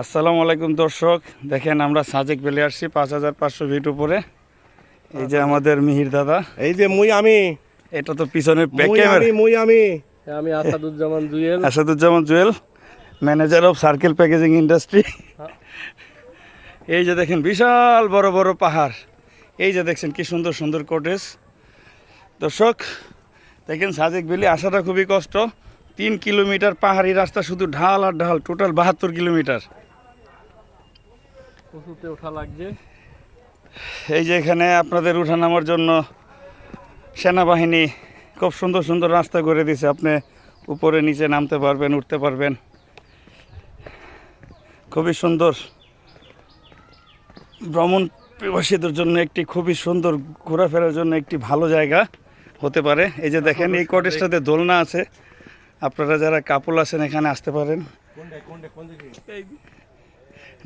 আসসালামু আলাইকুম দর্শক। দেখেন আমরা সাজেক বেলে আসছি পাঁচ হাজার পাঁচশো ফিট উপরে। এই যে আমাদের মিহির দাদা। এই যে মুই আমি। এটা তো পিছনে আমি মুই আমি। আমি Asaduzzaman Jewel. Asaduzzaman Jewel manager of circle packaging industry এই যে দেখেন বিশাল বড় বড় পাহাড়। এই যে দেখছেন কি সুন্দর সুন্দর কটেজ দর্শক দেখেন সাজেক বেলি আসাটা খুবই কষ্ট। তিন কিলোমিটার পাহাড়ি রাস্তা শুধু ঢাল আর ঢাল টোটাল বাহাত্তর কিলোমিটার। উঁচুতে ওঠা লাগছে। এই যে এখানে আপনাদের উঠানামার জন্য সেনাবাহিনী খুব সুন্দর সুন্দর রাস্তা করে দিছে। আপনি উপরে নিচে নামতে পারবেন উঠতে পারবেন। খুবই সুন্দর। ভ্রমণ প্রবাসীদের জন্য একটি খুবই সুন্দর ঘোরাফেরার জন্য একটি ভালো জায়গা হতে পারে। এই যে দেখেন এই কটেজটাতে দোলনা আছে। আপনারা যারা কাপল আছেন এখানে আসতে পারেন।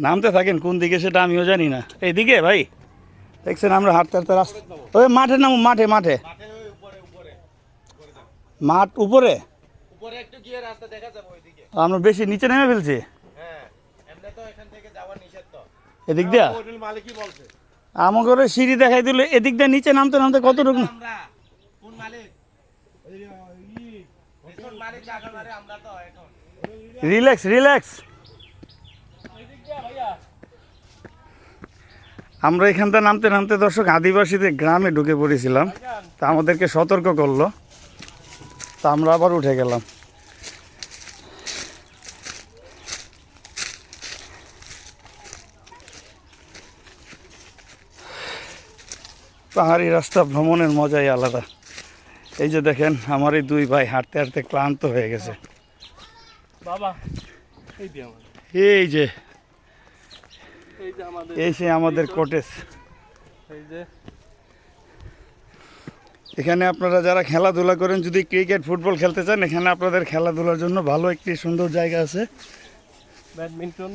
নামতে থাকেন কোন দিকে সেটা আমিও জানি না। এইদিকে ভাই দেখছেন আমরা হাঁটতে হাঁটতে রাস্তা ওই মাঠে নামো মাঠে মাঠে। মাঠ উপরে? আমরা বেশি নিচে নেমে ফেলছি? হ্যাঁ এদিক দিয়া? আমাকে সিঁড়ি দেখাই দিল এদিক দিয়ে নিচে নামতে নামতে আমরা কোন মালিক রিসোর্ট মালিক জায়গা মারে আমরা তো এখন রিল্যাক্স রিল্যাক্স আমরা এখান থেকে নামতে নামতে দর্শক আদিবাসীদের গ্রামে ঢুকে পড়েছিলাম। তা আমাদেরকে সতর্ক করল। তা আমরা আবার উঠে গেলাম। পাহাড়ি রাস্তা ভ্রমণের মজাই আলাদা। এই যে দেখেন আমার এই দুই ভাই হাঁটতে হাঁটতে ক্লান্ত হয়ে গেছে। বাবা এই যে এই যে আমাদের এই সে আমাদের কোটেজ এই যে। এখানে আপনারা যারা খেলাধুলা করেন যদি ক্রিকেট ফুটবল খেলতে চান এখানে আপনাদের খেলাধুলার জন্য ভালো একটি সুন্দর জায়গা আছে। ব্যাডমিন্টন।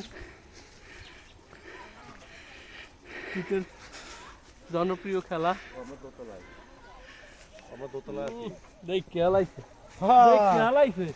জনপ্রিয় খেলা। আমার দোতলা দেখ খেলাইছে। খেলাইছে।